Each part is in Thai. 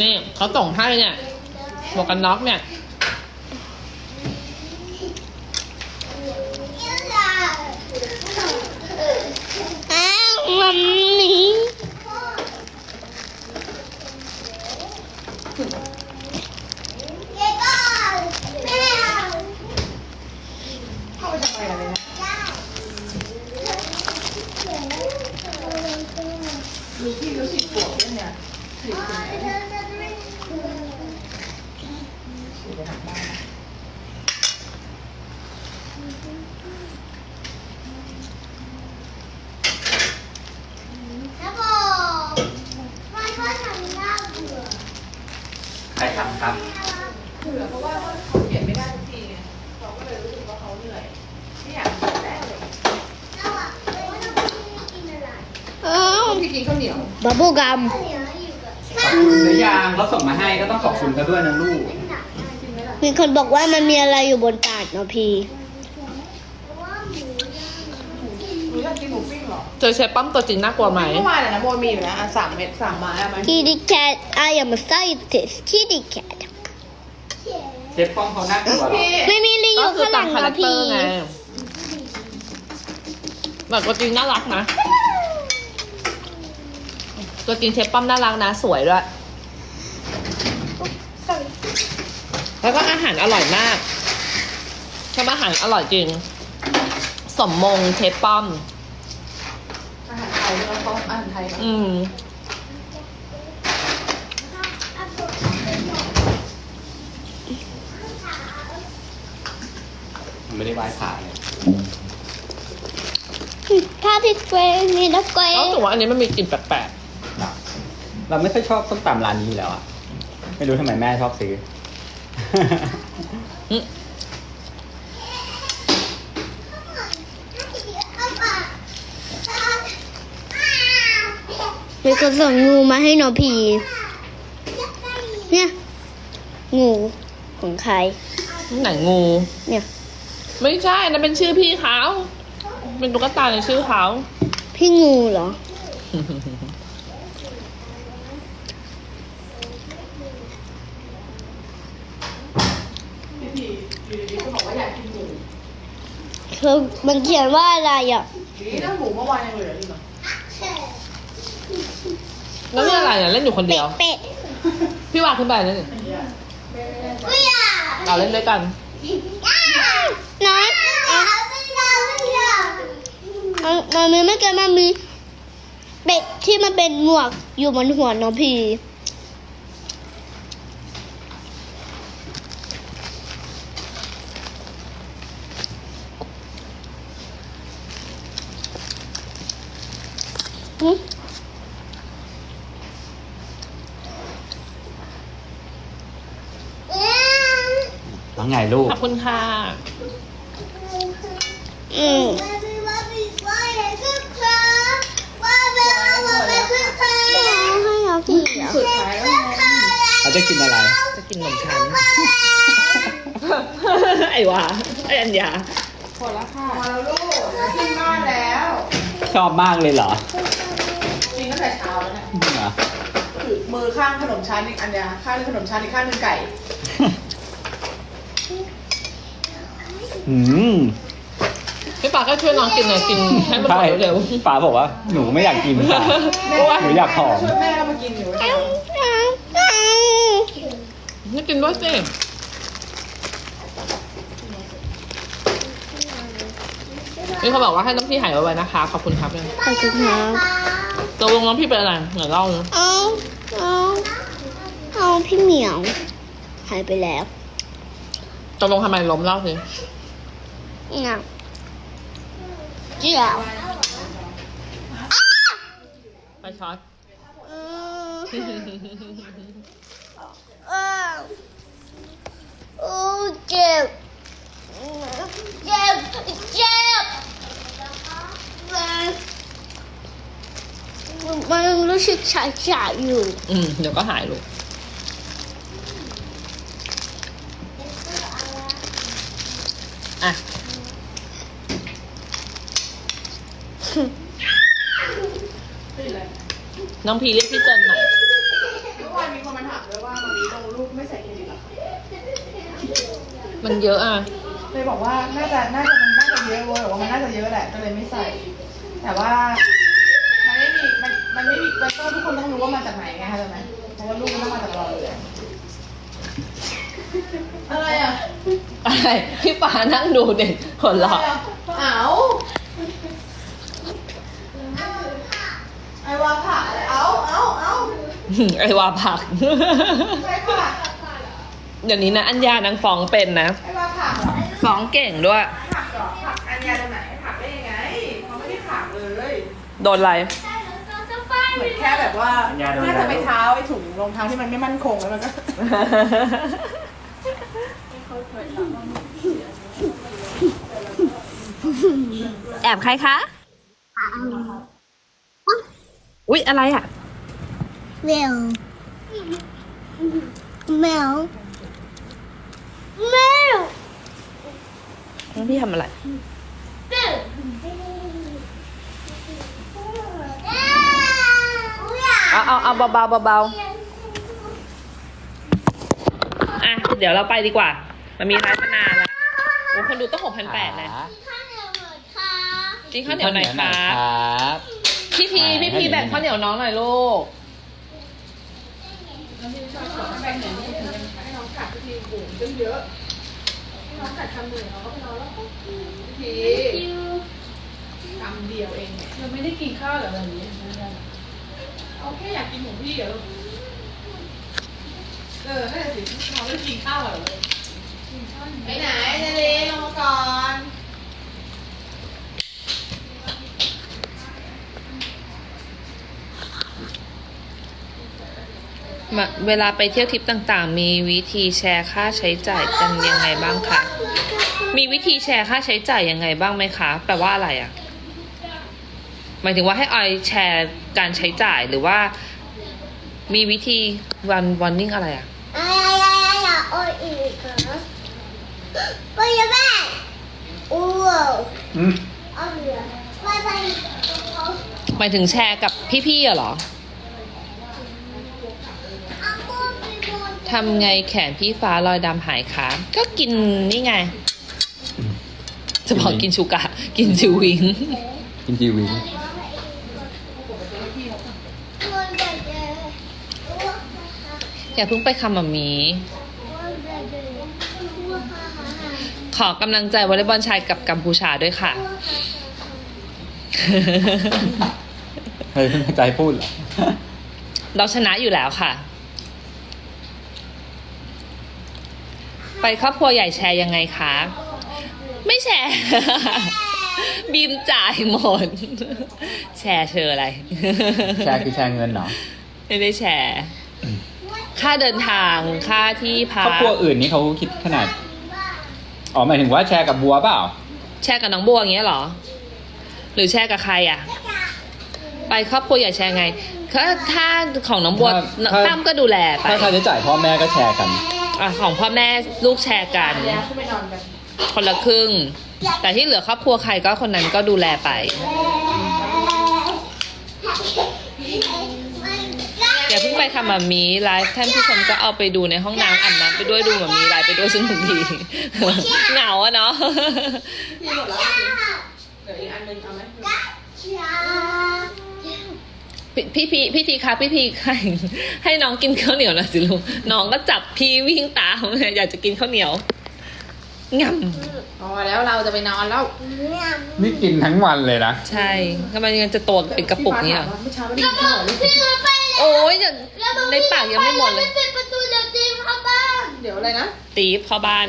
นี่เขาส่งให้เนี่ยหมวกกันน็อกเนี่ย อ้าวมันนี่เข้าไปทำอะไรกันเลยนะมีพี่รู้สิบขวบด้วยเนี่ย สิบถึงไหนสิบไปทำบ้านนะใครทำครับ เผื่อเพราะว่าเขาเขียนไม่ได้ทุกทีไงเขาก็เลยรู้สึกว่าเขาเหนื่อยไม่อยากเขียนแล้วเลยอ้าวพี่กินข้าวเหนียว บับเบิ้ลกัมขอบ คุณหรือยังเขาส่งมาให้ก็ต้องขอบคุณเขาด้วยนะลูก มีคนบอกว่ามันมีอะไรอยู่บนถาดเนาะพี่ หนูอยากกินหมูปิ้งเหรอเจอเชฟป้อมตัวจริงน่ากลัวไหม เมื่อวานอะนะโมมีอยู่นะอะสามเม็ดสามไม้อะไหม Kitty cat I am a scientist Kitty cat เจ็บป้องเขาน่ากลัวเหรอพี่ไม่มีลิงอก็ยู่คือข้างหตาลัมงคาแรเนาะคเตอพี่ร์ไงแบบตัวจริงน่ารักนะ ตัวจริงเชฟป้อมน่ารักนะสวยด้วย แล้วก็อาหารอร่อยมากทำอาหารอร่อยจริง สมมงเชฟป้อม อาหารไทยแล้วเขาอาหารไทยเนอะอืมไม่ได้ไหว้พระเลยถ้าพี่เกรย์มีนักเกรก็ย์รู้สึกว่าอันนี้มันมีกลิ่นแปลกครับ เราไม่ค่อยชอบส้มตำร้านนี้อยู่แล้วอะไม่รู้ทำไมแม่ชอบซื้อๆอืมมีคนส่งงูมาให้น้องพีเนี่ย งูของใคร ไหนงู เนี่ย ไม่ใช่อันนั้นเป็นชื่อพี่เขา เป็นตุ๊กตาในชื่อเขา พี่งูเหรอ พี่พีอยู่ดีๆก็บอกว่าอยากกินหมู เธอมันเขียนว่าอะไรอะนี่ถ้าหมูเมื่อวานยังเหลืออยู่เหรอแล้วนี่อะไรเนี่ยเล่นอยู่คนเดียว เป็ดพี่วางขึ้นไปนั่นนี่เป็ดเราเล่นด้วยกัน น้อยมันมันมีไม่เกินมันมีเป็ดที่มันเป็นหมวกอยู่บนหัวน้องพี หึ แล้วไงลูก ขอบคุณค่ะ อืมให้เรากินเหรอสุดท้ายแล้วไงเขาจะกินอะไร จะกินขนมชั้น ไอ้วาไอ้อัญญาพอแล้วค่ะพอแล้วลูกขึ้นบ้านแล้วชอบมากเลยเหรอกินตั้งแต่เช้าแล้วเนี่ยเหรอถือมือข้างขนมชั้นอีกอันเดียวข้างหนึงขนมชั้นอีกข้างหนึงไก่ อืมพี่ปาก็ช่วยน้องกินหน่อยกินให้มันหมใช่ดเร็วป๋าบอกว่าหนูไม่อยากกินค่ะเพราะว่าหนูอยากผอมช่วยแม่ก็มากินอยู่เนี่ยนี่กินด้วยสิมีคนบอกว่าให้น้องพี่หายไวๆนะคะ ขอบคุณครับเนี่ยขอบคุณครับตกลงน้องพี่เป็นอะไรเหมือนเล่าเนอะเอาเอาเอาพี่เหมียวหายไปแล้วตกลงทำไมล้มเล่าสิ เงาเจียวไปช็อตอืมเออโอ้เจ็บเจ็บเจ็บมันรู้สึกชาชาๆอยู่ อืม เดี๋ยวก็หายลูก น้องพีเรียกพี่เจนหน่อยมื่อวานมีคนมาถามด้วยว่ามันมีลงรูปไม่ใส่เครดิตเหรอคะมันเยอะอะ เลยบอกว่าน่าจะน่าจะมันน่าจะเยอะเว้ยบอกว่ามันน่าจะเยอะแหละก็เลยไม่ใส่ แต่ว่ามันไม่มีมันมันไม่มีมันต้องทุกคนต้องรู้ว่ามาจากไหนไงเข้าใจไหมเพราะว่ารูปมันต้องมาจากเราเลยอะไรอะอะไรพี่ฟ้านั่งดูเด็กหัวเราะอ้าว ไอ้วาผ่าอะไร เอ้าเอ้าเอ้าไอวาผัก ใช่ค่ะเดี๋ยวนี้นะ อัญญานางฟ้องเป็นนะ ไอ้วาผ่าเหรอฟ้องเก่งด้วย ผักเหรอผักอันยาตรงไหนผักได้ยังไงเขาไม่ได้ผักเลย โดนอะไร เหมือนแค่แบบว่า อันยาโดน น่าจะอะไรไปเท้าไอ้ถุงรองเท้าที่มันไม่มั่นคงแล้วมันก็ แอบใครคะอุ๊ ย อะไรอะ แมวแมวแมวพี่ทำอะไร เอาเอาเอาเบาเบาๆเบาๆอะ เดี๋ยวเราไปดีกว่า มันมีไลฟ์มานานแล้วโอ้คนดูต้องหกพันแปดเลยกินข้าวเหนียวหน่อยครับครับ พี่พีพี่พีแบ่งข้าวเหนียวน้องหน่อยลูกแบ่งเหนือนี่ให้น้องกัดทีบุ๋มตั้งเยอะให้น้องกัดคำหนึ่งเราก็ไปนอนแล้วทีคำเดียวเองเนี่ยเราไม่ได้กินข้าวเหรอวันนี้เอาแค่อยากกินของพี่เดี๋ยวเออนั่นแหละสิน้องไม่กินข้าวเหรอไปไหนนาเลลงมาก่อน มา เวลาไปเที่ยวทริปต่างๆ มีวิธีแชร์ค่าใช้จ่ายกันยังไงบ้างคะ มีวิธีแชร์ค่าใช้จ่ายยังไงบ้างไหมคะ แปลว่าอะไรอะ่ะ หมายถึงว่าให้ออยแชร์การใช้จ่ายหรือว่า มีวิธีวันวันนิ่งอะไรอะ่ะอะไรอะไรโอ้ยอีกเหรอไปยังแม่โอ้โห อืม เอาเหลือไปไปเอา ห มายถึงแชร์กับพี่ๆอะเหรอเอาปูไปบนทำไงแขนพี่ฟ้าลอยดำหายคะก็กินนี่ไง จะบอกกินชูกะ กินจิววิง กินจีวิงบนแบบเดิมอย่าเพิ่งไปคำแบบนี้บนแบบเดิมขอกำลังใจวอลเลย์บอลชายกับกัมพูชาด้วยค่ะ เฮ้ยไม่ใจพูดเหรอเราชนะอยู่แล้วค่ะ ไปครอบครัวใหญ่แชร์ยังไงคะ ไม่แชร์ บีมจ่ายหมด แชร์เชออะไร แชร์คือแชร์เงินเหรอ ไม่ได้แชร์ ค่าเดินทางค่าที่พัครอบครัวกอื่นนี่เขาคิดขนาด อ๋อหมายถึงว่าแชร์กับบัวเปล่า แชร์กับน้องบัวอย่างเงี้ยเหรอ หรือแชร์กับใครอะ ไปครอบครัวอย่าแชร์ไงถ้าถ้าของน้องบัวถ้าถ้า ตั้มก็ดูแลไปถ้าค่าใช้จ่ายพ่อแม่ก็แชร์กัน อะของพ่อแม่ลูกแชร์กัน แล้วขึ้นไปนอนกัน คนละครึ่ง แต่ที่เหลือครอบครัวใครก็คนนั้นก็ดูแลไป อย่าเพิ่งไปทำแบบนี้ไลฟ์ท่านผู้ชมก็เอาไปดูในห้องน้ำอาบน้ำไปด้วยดูแบบนี้ไลฟ์ไปด้วยสนุกดี เหงาอะเนาะพี่หมดแล้วเหลืออีกอันหนึงเอาไหม พี่พี่พี่ทีคะพี่ทีให้ให้น้องกินข้าวเหนียวหน่อยสิลูกน้องก็จับพี่วิ่งตามอยากจะกินข้าวเหนียวงพอแล้วเราจะไปนอนแล้วนี่กินทั้งวันเลยนะำใช่ทำไมยังจะตัวเป็นกระปุกเนี่ยพี่ฟ้าถามว่าเมื่อเช้าไม่ได้กินข้าวเหรอลูกพี่เราไปแล้วโอ้ยอย่าในปากยังไม่หมดเลยไม่ปิดประตูเดี๋ยวจีมเข้าบ้านเดี๋ยวอะไรนะตีฟเข้าบ้าน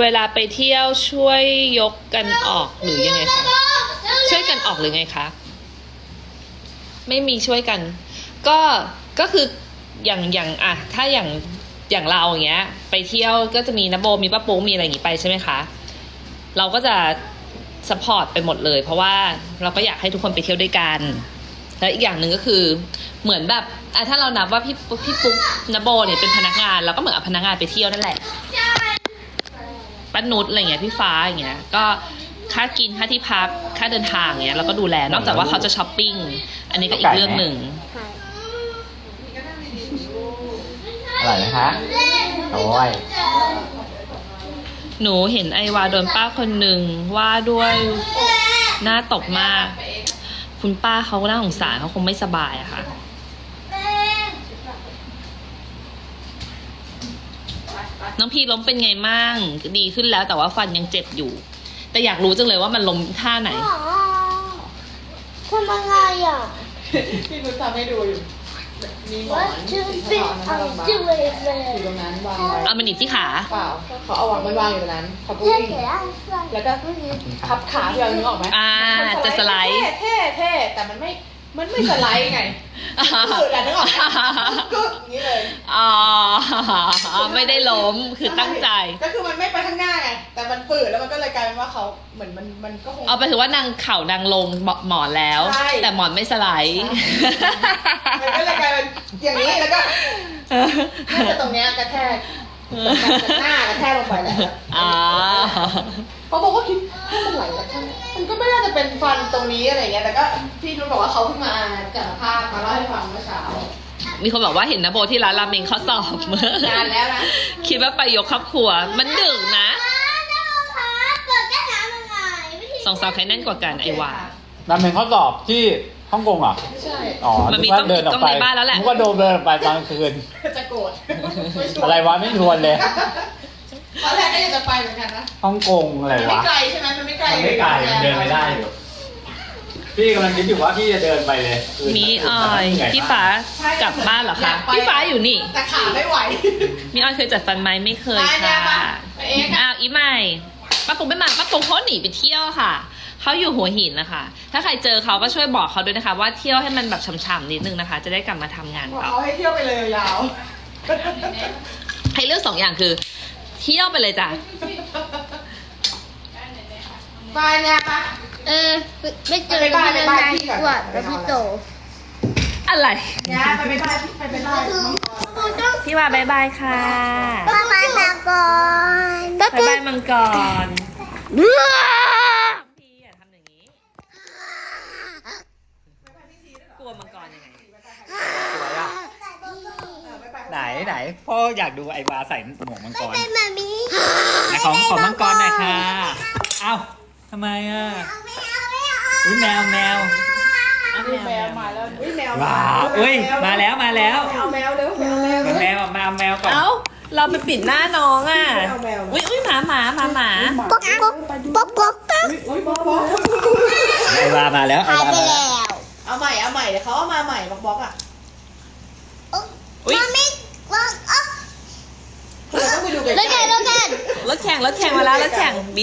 เวลาไปเที่ยวช่วยยกกันออกหรือยังไงคะช่วยกันออกหรือไงคะ ไม่มีช่วยกัน ก็ก็คืออย่างอย่างอะถ้าอย่างอย่างเราอย่างเงี้ย ไปเที่ยวก็จะมีนโบมีป้าปูมีอะไรอย่างงี้ไปใช่ไหมคะ เราก็จะสปอร์ตไปหมดเลย เพราะว่าเราก็อยากให้ทุกคนไปเที่ยวด้วยกันแล้วอีกอย่างหนึ่งก็คือเหมือนแบบอะถ้าเรานับว่าพี่ปุ๊พี่ปุ๊กนโบเนี่ยเป็นพนักงานเราก็เหมือนเอาพนักงานไปเที่ยวนั่นแหละป้านุชอะไรเงี้ยพี่ฟ้าอย่างเงี้ยก็ ค่ากินค่าที่พักค่าเดินทางเงี้ยเราก็ดูแลนอกจากว่าเขาจะช้อปปิ้งอันนี้ก็อีกเรื่องหนึ่งร่อยไหมคะโอ้ยหนูเห็นไอวาโดนป้าคนหนึ่งว่าด้วยหน้าตกมาก คุณป้าเขาก็น่าสงสารเขาคงไม่สบายอะค่ะน้องพีล้มเป็นไงมั่งดีขึ้นแล้วแต่ว่าฟันยังเจ็บอยู่ แต่อยากรู้จังเลยว่ามันล้มท่าไหน ทำยังไงอะ พี่นุชทำให้ดูอยู่ มีหมอ What น to ที่ be เขาเอาน้ำ I'm มัน doing อยู่ตรงนั้นวางไว้เอามันหนีบที่ขา เปล่าเขาเอาวางมันวางอยู่ตรงนั้นเขาก็เท่วิ่งเก๋อะแล้วก็พับขาพี่เอานึกออกไหมอ่ามันจะสไลด์ เท่เท่เท่แต่มันไม่ มันไม่สไลด์ไงฝืดอะนึกออกไหมก็อย่างนี้เลยอ๋อไม่ได้ล้มคือตั้งใจ ก็คือมันไม่ไปข้างหน้าไงแต่มันฝืดแล้วมันก็เลยกลายเป็นว่าเขาเหมือนมันมันก็คงเอาไปถือว่านางเข่านางลงหมอนแล้วใช่แต่หมอนไม่สไลด์มันก็เลยกลายเป็นอย่างนี้แล้วก็น่าจะตรงเนี้ยกระแทกจาก หน้ากระแทกลงไปแหละอ่าเขาบอกว่าคิดให้มันไหลแล้วข้างมันก็ไม่น่าจะเป็นฟันตรงนี้อะไรเงี้ย แต่ก็พี่นุชบอกว่าเขาเพิ่งมาจากภาคมาเล่าให้ฟังเมื่อเช้า มีคนบอกว่าเห็นนะโบที่ร้านราเมงเขาสอบเมื่อนานแล้วนะ คิดว่าไปยกครอบครัว มันดึกนะเปิดแก้น้ำยังไงวิธีสองสาวใครแน่นกว่ากันไอวาราเมงเขาสอบที่ ฮ่องกงเหรอไม่ใช่ อ๋อมันมีนึกว่าต้องเดินออกต้องไปในบ้านแล้วแหละ นึกว่าโดนเดินออกไปตอนกลางคืน จะโกรธม่ชัอะไรวะไม่ทวนเลย ตอนแรกก็อยากจะไปเหมือนกันนะฮ่องกงอะไรมันไม่วะ ไกลใช่ไหมมันไม่ไกลมันไม่ไกลมันเดินไม่ได้อยู่พี่กำลังคิดอยู่ว่าพี่จะเดินไปเลยคืนมีคืนออแต่ยมันเหนื่พี่มฟ้ากลับบ้านเหรอคะยกไปพี่ฟ้าอยู่นี่ แต่ขาไม่ไหว มีออยเคยจัดฟันไหมไม่เคยไปเนี่ยค่ะไปเองอะอ้าวอีใหม่ป้าปุ๊กไม่มาป้าปุ๊กเขาหนีไปเที่ยวค่ะ เขาอยู่หัวหินนะคะ ถ้าใครเจอเขาก็ช่วยบอกเขาด้วยนะคะ ว่าเที่ยวให้มันแบบฉ่ำๆนิดนึงนะคะ จะได้กลับมาทำงานบอกต่อเขาให้เที่ยวไปเลยยาวให้เลือกสองอย่างคือ เที่ยวไปเลยจ้ะ บายเนี่ยปะ เออ ไม่เจอไปบ้านไปบ้านนพี่ก่อน กว่าแล้วพี่โตอะไร เนี่ยไปไปบ้านไปไปบ้านพี่ว่าบายบายค่ะป้ามามาก่อน บายบายมังกรพี่อย่าทำอย่างนี้ กลัวมังกรยังไง สวยอะ ไหนไหนพ่ออยากดูไอ้วาใส่หมวกมังกร เป็นมามีไหนของของมังกรหน่อยค่ะ เอ้าทำไมอะไม่เอาไม่เอาอุ้ยแมวแมวอุ้ยแมวมาแล้วอุ้ยแมวว้าวอุ้ยมาแล้วมาแล้วเอาแมวเร็วเอาแมวมาแมวมาเอาแมวก่อน เอ้า เราไปปิดหน้าน้องอะ เอาแมวอุ้ยอุ้ยหมาหมาหมาหมาป๊อกป๊อกป๊อกป๊อกป๊อกอุ้ยบอกบอกไอ้วามาแล้วไอ้หายวาไปมาแล้วแล้วเอาใหม่เอาใหม่เดี๋ยวเขาเอามาใหม่บอกบอกอะ อุ้ย มามิ ป๊อกอ๊อกเราต้องไปดูกันแล้วแกแล้วแกรถแข่งรถแข่งมาแล้วรถแข่งบี